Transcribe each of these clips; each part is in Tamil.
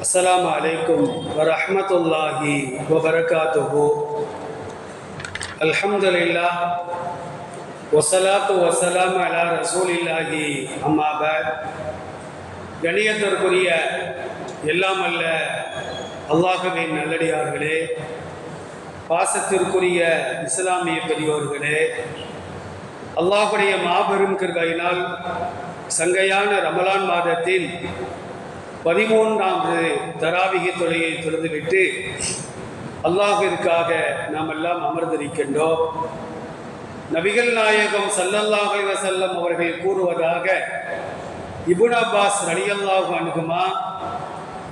السلام عليكم ورحمة الله وبركاته الحمد لله والصلاة والسلام على رسول الله أما بعد கணியத்திற்குரிய எல்லாம் அல்ல அல்லாஹுவின் நல்லடியார்களே பாசத்திற்குரிய இஸ்லாமிய பெரியோர்களே அல்லாஹுடைய மாபெரும் கிருபையினால் சங்கையான ரமலான் மாதத்தில் பதிமூன்றாவது தராவிக தொலையை திறந்துவிட்டு அல்லாஹிற்காக நாம் எல்லாம் அமர்ந்திருக்கின்றோம். நபிகள் நாயகம் சல்லல்லாஹு அலைஹி அவர்கள் கூறுவதாக இபுன் அப்பாஸ் ரலியல்லாஹு அணுகுமா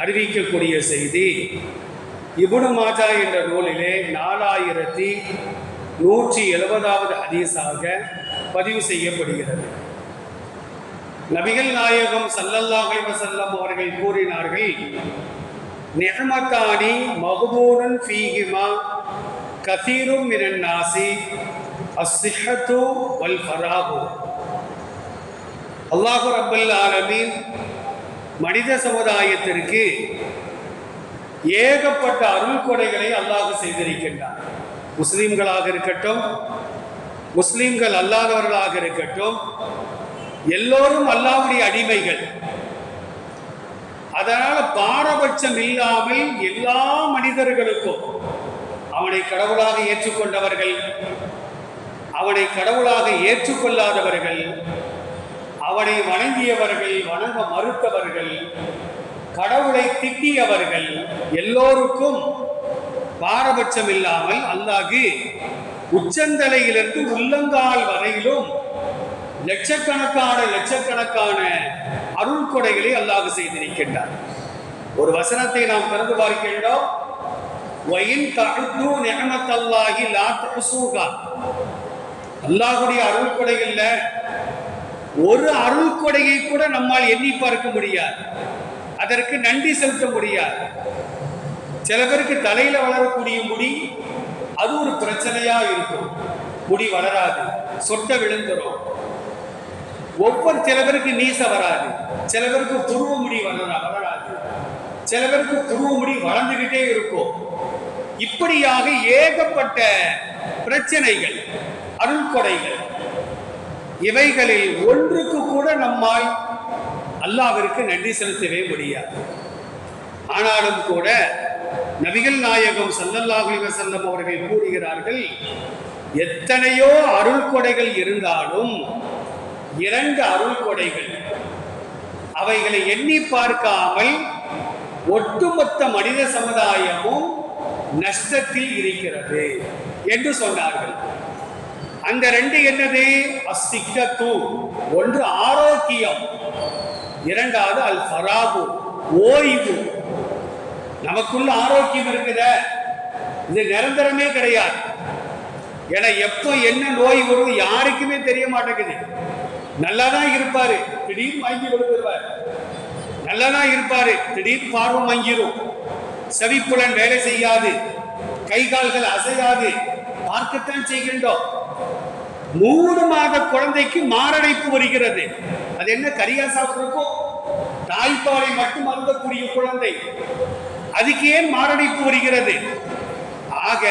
அறிவிக்கக்கூடிய செய்தி. இபுனு மாஜா என்ற நூலிலே நாலாயிரத்தி நூற்றி எழுபதாவது ஹதீஸாக பதிவு செய்யப்படுகிறது. நபிகள் நாயகம் சல்லல்லாஹி வசல்லம் அவர்கள் கூறினார்கள் நிஹமத்தானி மகுபூனன் ஃபீஹிமா கதீரும் மினன் நாசி அஸ்ஸிஹத்து வல் ஃபராகு அல்லாஹு ரப்பல் ஆலமீன் மனித சமுதாயத்திற்கு ஏகப்பட்ட அருள் கொடைகளை அல்லாஹ் செய்திருக்கின்றார் முஸ்லீம்களாக இருக்கட்டும் முஸ்லீம்கள் அல்லாதவர்களாக இருக்கட்டும் எல்லோரும் அல்லாவுடைய அடிமைகள். அதனால பாரபட்சம் இல்லாமல் எல்லா மனிதர்களுக்கும் அவனை கடவுளாக ஏற்றுக்கொண்டவர்கள் அவனை கடவுளாக ஏற்றுக்கொள்ளாதவர்கள் அவனை வணங்கியவர்கள் வணங்க மறுத்தவர்கள் கடவுளை திட்டியவர்கள் எல்லோருக்கும் பாரபட்சம் இல்லாமல் அல்லாஹு உச்சந்தலையிலிருந்து உள்ளங்கால் வரையிலும் லட்சக்கணக்கான லட்சக்கணக்கான அருள் கொடைகளை அல்லாஹ் செய்திருக்கின்றார் ஒரு வசனத்தை நாம் திறந்து பார்க்கின்றோம். வயின் அல்லாஹுடைய அருள் கொடைகள்ல ஒரு அருள் கொடையை கூட நம்மால் எண்ணி பார்க்க முடியாது. அதற்கு நன்றி செலுத்த முடியாது. சில பேருக்கு தலையில வளரக்கூடிய முடி அது ஒரு பிரச்சனையா இருக்கும். முடி வளராது. சொட்ட விழுந்துரும். ஒவ்வொரு சில பேருக்கு நீச வராது. சில பேருக்கு துருவ முடி வளராது. சில பேருக்கு துருவ முடி வளர்ந்துகிட்டே இருக்கும். இப்படியாக ஏகப்பட்ட பிரச்சனைகள் அருள் கொடைகள் இவைகளில் ஒன்றுக்கு கூட நம்மால் அல்லாவிற்கு நன்றி செலுத்தவே முடியாது. ஆனாலும் கூட நபிகள் நாயகம் சல்லல்லாஹு அலைஹி அவர்கள் கூறுகிறார்கள் எத்தனையோ அருள் கொடைகள் இருந்தாலும் இரண்டு அருள் கொடைகள். அவைகளை எண்ணி பார்க்காமல் ஒட்டுமொத்த மனித சமுதாயமும் நஷ்டத்தில் இருக்கிறது என்று சொன்னார்கள். அந்த ரெண்டு என்னது? அஸ்திக்கத்து ஒன்று ஆரோக்கியம் இரண்டாவது அல் ஃபராகு ஓய்வு. நமக்குள்ள ஆரோக்கியம் இருக்குத. இது நிரந்தரமே கிடையாது. ஏன்னா எப்போ என்ன நோய் வரும் யாருக்குமே தெரிய மாட்டேங்குது. நல்லா தான் இருப்பாரு. திடீர்னு வாங்கி விழுந்துருவார். நல்லா தான் இருப்பாரு திடீர்னு பார்வம் வாங்கிடும் செவிப்புலன் வேலை செய்யாது. கை கால்கள் அசையாது. பார்க்கத்தான் செய்கின்றோம். மூணு மாத குழந்தைக்கு மாரடைப்பு வருகிறது. அது என்ன கரியா சாப்பிட்றப்போ தாய்ப்பாலை மட்டும் அருந்தக்கூடிய குழந்தை. அதுக்கு ஏன் மாரடைப்பு வருகிறது? ஆக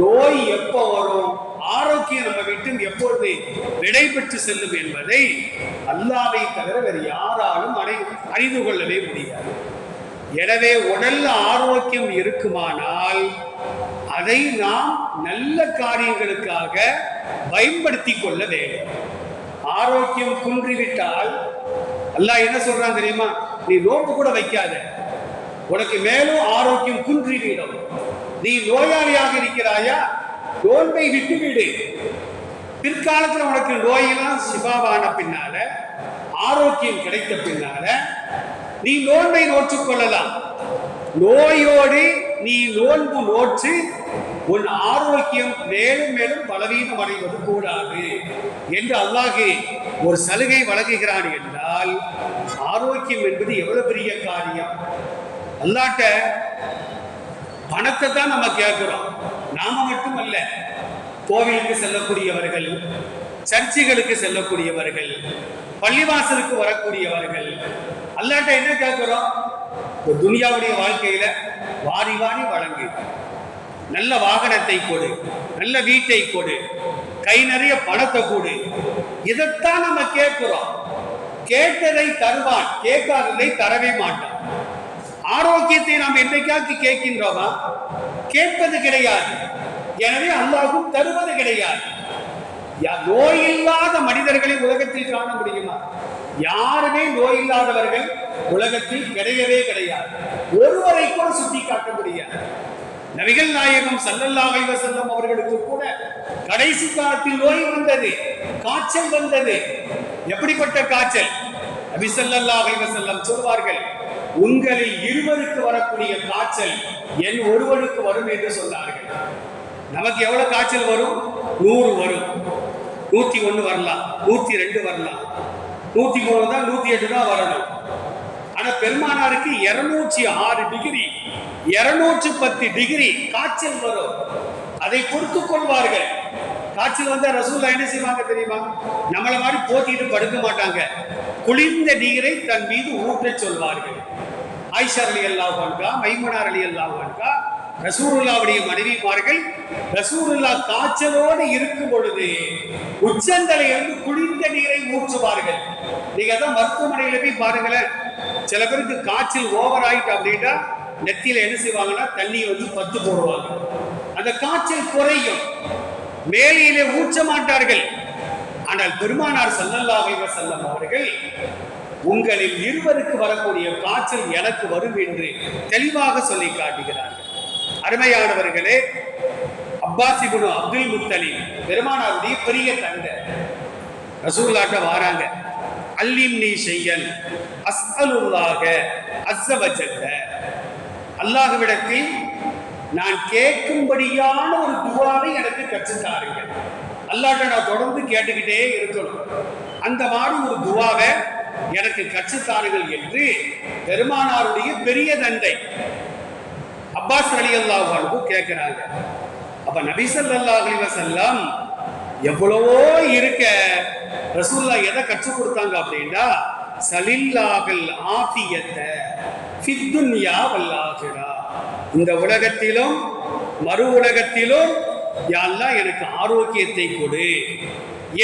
நோய் எப்போ வரும்? ஆரோக்கியம் நம்ம வீட்டில் எப்பொழுது விடை பெற்று செல்லும் என்பதை அல்லாவை தவிர வேறு யாராலும் அடை அறிந்து கொள்ளவே முடியாது. எனவே உடல் ஆரோக்கியம் இருக்குமானால் அதை நாம் நல்ல காரியங்களுக்காக பயன்படுத்தி கொள்ள வேண்டும். ஆரோக்கியம் குன்றிவிட்டால் அல்லாஹ் என்ன சொல்றான் தெரியுமா? நீ நோன்பு கூட வைக்காத. உனக்கு மேலும் ஆரோக்கியம் குன்றிவிடும். நீ நோயாளியாக இருக்கிறாயா? நோன்பை விட்டுவிடு. பிற்காலத்தில் உனக்கு நோயெல்லாம் சிவாவான பின்னால ஆரோக்கியம் கிடைத்த பின்னால நீ நோன்பை நோற்றுக் கொள்ளலாம். நோயோடு நீ நோன்பு நோற்று உன் ஆரோக்கியம் மேலும் மேலும் பலவீனம் அடைவது கூடாது என்று அல்லாஹே ஒரு சலுகை வழங்குகிறான் என்றால் ஆரோக்கியம் என்பது எவ்வளவு பெரிய காரியம்? அல்லாட்ட பணத்தை தான் நம்ம கேட்கிறோம். நாம மட்டுமல்ல கோவிலுக்கு செல்லக்கூடியவர்கள் சர்ச்சுகளுக்கு செல்லக்கூடியவர்கள் பள்ளிவாசலுக்கு வரக்கூடியவர்கள் அல்லாட்ட என்ன கேட்கிறோம்? இந்த துனியாவுடைய வாழ்க்கையில வாரி வாரி வழங்கு. நல்ல வாகனத்தை கொடு நல்ல வீட்டை கொடு கை நிறைய பணத்தை கொடு. இதைத்தான் நம்ம கேட்கிறோம்? கேட்டதை தருவான் கேட்காததை தரவே மாட்டான். ஆரோக்கியத்தை நாம் என்றைக்காக்கு கேட்கின்றோமா? கேட்பது கிடையாது. எனவே அல்லாஹும் தருவது கிடையாது. யா- நோய் இல்லாத மனிதர்களை உலகத்தில் காண முடியுமா? யாருமே நோய் இல்லாதவர்கள் உலகத்தில் கிடையவே கிடையாது. ஒருவரை கூட சுட்டி காட்ட முடியாது. நபிகள் நாயகம் சல்லல்லா அலைஹி அவர்களுக்கு கூட கடைசி காலத்தில் நோய் வந்தது காய்ச்சல் வந்தது. எப்படிப்பட்ட காய்ச்சல்? நபி சல்லல்லா அலைஹி சொல்வார்கள் உங்களில் இருவருக்கு வரக்கூடிய காய்ச்சல் என் ஒருவனுக்கு வரும் என்று சொன்னார்கள். நமக்கு எவ்வளவு காய்ச்சல் வரும்? நூறு வரும். நூத்தி ஒன்று வரலாம். நூத்தி ரெண்டு வரலாம். நூத்தி மூணு தான் நூத்தி எட்டு தான் வரணும். ஆனா பெருமானாருக்கு இருநூற்றி ஆறு டிகிரி இருநூற்றி பத்து டிகிரி காய்ச்சல் வரும். அதை பொறுத்து கொள்வார்கள். காய்ச்சல் வந்தா ரசூல்லா என்ன செய்வாங்க தெரியுமா? நம்மள மாதிரி போத்திட்டு படுக்க மாட்டாங்க. குளிர்ந்த நீரை தன் மீது ஊற்றச் சொல்வார்கள். ஆயிஷா அலி அல்லாஹ் அன்கா மைமனார் அலி அல்லாஹ் அன்கா ரசூருல்லாவுடைய மனைவிமார்கள் ரசூருல்லா காய்ச்சலோடு இருக்கும் பொழுது உச்சந்தலையிலிருந்து குளிர்ந்த நீரை ஊற்றுவார்கள். நீங்க தான் மருத்துவமனையில போய் பாருங்களேன். சில பேருக்கு காய்ச்சல் ஓவர் ஆயிட்டு அப்படின்னா நெத்தியில என்ன செய்வாங்கன்னா தண்ணி வந்து பத்து போடுவாங்க. அந்த காய்ச்சல் குறையும். மேலையிலே ஊற்ற மாட்டார்கள். ஆனால் பெருமானார் ஸல்லல்லாஹு செல்லம் அவர்கள் உங்களில் இருவருக்கு வரக்கூடிய காய்ச்சல் எனக்கு வரும் என்று தெளிவாக சொல்லி காட்டுகிறார்கள். அருமையானவர்களே அப்பாஸ் இப்னு அப்துல் முத்தலி பெருமானாருடைய பெரிய தந்தை. ரசூல்லாட்ட வாராங்க. அல்லிம் நீ செய்யல் அஸ்அலுல்லாக அஸ்ஸவஜல்ல. அல்லாஹ்விடத்தில் நான் கேட்கும்படியான ஒரு துவாவை எனக்கு கற்றுத்தாருங்கள் அல்லாட்ட நான் தொடர்ந்து கேட்டுக்கிட்டே இருக்கணும். அந்த மாதிரி ஒரு துவாவை எனக்கு கற்றுத்தார்கள் என்று பெருமானாருடைய பெரிய தந்தை அப்பாஸ் அலி அல்லாஹ் கேட்கிறாங்க அப்ப நபிசல்லா ஸல்லல்லாஹு அலைஹி எவ்வளவோ இருக்க ரசூல்லா எதை கற்றுக் கொடுத்தாங்க அப்படின்னா சலில்லாகல் ஆஃபியத்தை ஃபித்துன்யா வல்லாஹிரா இந்த உலகத்திலும் மறு உலகத்திலும் யாரெல்லாம் எனக்கு ஆரோக்கியத்தை கொடு.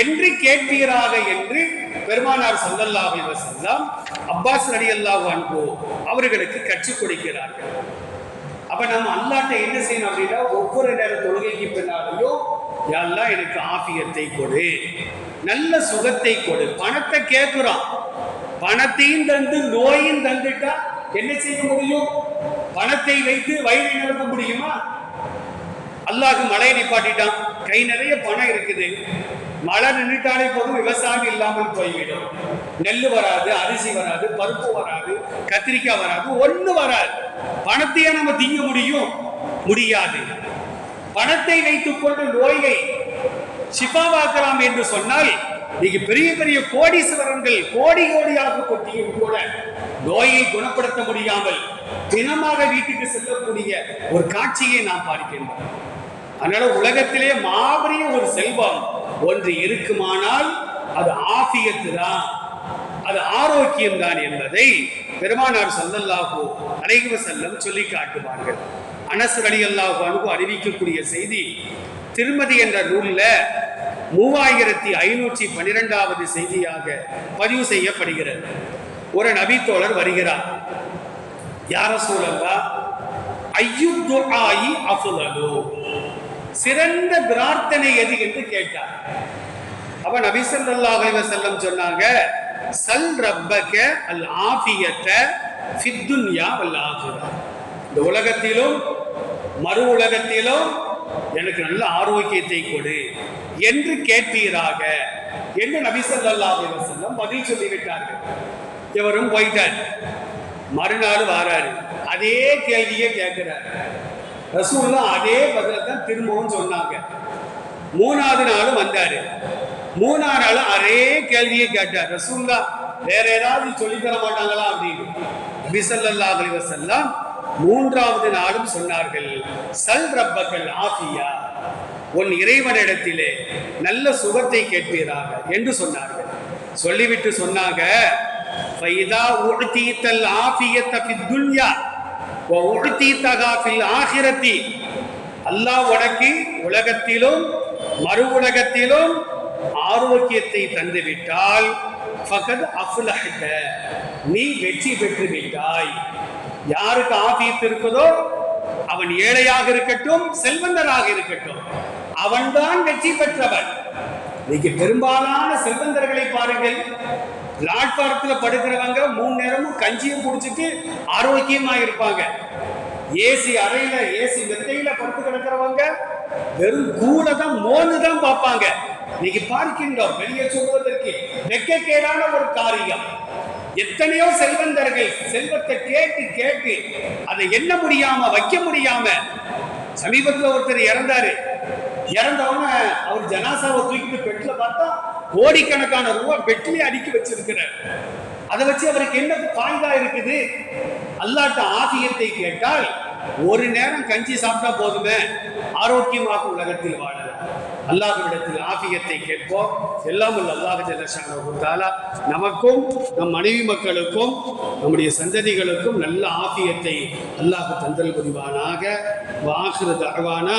என்று கேட்பீராக என்று பெருமானார் ஸல்லல்லாஹு அலைஹி வஸல்லம் அப்பாஸ் ரலியல்லாஹு அன்போ அவர்களுக்கு கற்றுக் கொடுக்கிறார்கள். அப்ப நம்ம அல்லாட்ட என்ன செய்யணும் அப்படின்னா ஒவ்வொரு நேர தொழுகைக்கு பின்னாலையும் யாரெல்லாம் எனக்கு ஆபியத்தை கொடு. நல்ல சுகத்தை கொடு. பணத்தை கேட்கிறோம் பணத்தையும் தந்து நோயும் தந்துட்டா என்ன செய்ய முடியும்? பணத்தை வைத்து வயிறை நிரப்ப முடியுமா? அல்லாஹ் மழையை நிப்பாட்டிட்டான். கை நிறைய பணம் இருக்குது. மழை நின்றுட்டாலே போதும் விவசாயம் இல்லாமல் போய்விடும். நெல் வராது அரிசி வராது பருப்பு வராது கத்திரிக்காய் வராது ஒன்று வராது. பணத்தையே நம்ம திங்க முடியும்? முடியாது. பணத்தை வைத்துக் கொண்டு நோயை சிபாவாக்கலாம் என்று சொன்னால் இன்னைக்கு பெரிய பெரிய கோடீஸ்வரங்கள் கோடி கோடியாக கொட்டியும் கூட நோயை குணப்படுத்த முடியாமல் தினமாக வீட்டுக்கு செல்லக்கூடிய ஒரு காட்சியை நாம் பார்க்கின்றோம். அதனால உலகத்திலே மாபெரிய ஒரு செல்வம் ஒன்று இருக்குமானால் அது ஆசியத்து தான் அது ஆரோக்கியம் தான் என்பதை பெருமானார் சல்லல்லாஹோ அலைஹி செல்லம் சொல்லி காட்டுவார்கள். அனஸ் ரலியல்லாஹு அன்ஹு அறிவிக்கக்கூடிய செய்தி திருமதி என்ற நூலில் மூவாயிரத்தி ஐநூற்றி பன்னிரெண்டாவது செய்தியாக பதிவு செய்யப்படுகிறது. ஒரு நபித்தோழர் வருகிறார். யார சூழல்லா ஐயுத்துஆயி அஃலலு சிறந்த பிரார்த்தனை எது என்று கேட்டார். அப்ப நபி ஸல்லல்லாஹு அலைஹி சொன்னாங்க சல் ரப்பக அல் ஆஃபியத்த ஃபித் வல் இந்த உலகத்திலும் மறு உலகத்திலும் எனக்கு நல்ல ஆரோக்கியத்தை கொடு என்று கேட்பீராக என்று நபி ஸல்லல்லாஹு அலைஹி பதில் சொல்லிவிட்டார்கள். இவரும் போயிட்டார். மறுநாள் வாராரு. அதே கேள்வியை கேட்கிறார். ரசூல்லா அதே பதில தான் திரும்பவும் சொன்னாங்க. மூணாவது நாளும் வந்தாரு. மூணாவது நாளும் அதே கேள்வியை கேட்டார். ரசூல்லா வேற ஏதாவது சொல்லி தர மாட்டாங்களா அப்படின்னு. நபிசல்லா அலிவசல்லாம் மூன்றாவது நாளும் சொன்னார்கள். சல் ரப்பக்கல் ஆஃபியா. உன் இறைவன் இடத்திலே நல்ல சுகத்தை கேட்பீராக என்று சொன்னார்கள். சொல்லிவிட்டு சொன்னாங்க ஃபைதா உடுத்தீத்தல் ஆஃபியத்த துன்யா. ஆகிரத்தி. அல்லாஹ் உனக்கு உலகத்திலும் மறு உலகத்திலும் ஆரோக்கியத்தை தந்துவிட்டால் ஃபகத் அஃலஹத நீ வெற்றி பெற்று விட்டாய். யாருக்கு ஆபியத்து இருக்குதோ அவன் ஏழையாக இருக்கட்டும் செல்வந்தராக இருக்கட்டும் அவன்தான் வெற்றி பெற்றவன். இன்னைக்கு பெரும்பாலான செல்வந்தர்களை பாருங்கள். பிளாட்பாரத்துல படுக்கிறவங்க மூணு நேரமும் கஞ்சியும் குடிச்சிட்டு ஆரோக்கியமா இருப்பாங்க. ஏசி அறையில ஏசி மெத்தையில படுத்து கிடக்கிறவங்க வெறும் கூடை தான் மோந்து தான் பார்ப்பாங்க. இன்னைக்கு பார்க்கின்றோம் வெளியே சொல்வதற்கு வெக்கக்கேடான ஒரு காரியம். எத்தனையோ செல்வந்தர்கள் செல்வத்தை கேட்டு கேட்டு அதை எண்ண முடியாம வைக்க முடியாம சமீபத்துல ஒருத்தர் இறந்தாரு. இறந்தவன அவர் ஜனாசாவை தூக்கிட்டு பெட்ல பார்த்தா கோடிக்கணக்கான ரூபாய் பெட்லயே அடுக்கி வச்சிருக்கிறார். அதை வச்சு அவருக்கு என்ன பாய்தா இருக்குது? அல்லாட்ட ஆகியத்தை கேட்டால் ஒரு நேரம் கஞ்சி சாப்பிட்டா போதுமே. ஆரோக்கியமாக உலகத்தில் வாழலாம். அல்லாஹ்விடத்தில் ஆபியத்தை கேட்போம். எல்லாம் உள்ள அல்லாஹ் ஜல்லஷானா நமக்கும் நம் மனைவி மக்களுக்கும் நம்முடைய சந்ததிகளுக்கும் நல்ல ஆபியத்தை அல்லாஹ் தந்தல் புரிவானாக. வாஹிரு தகவானா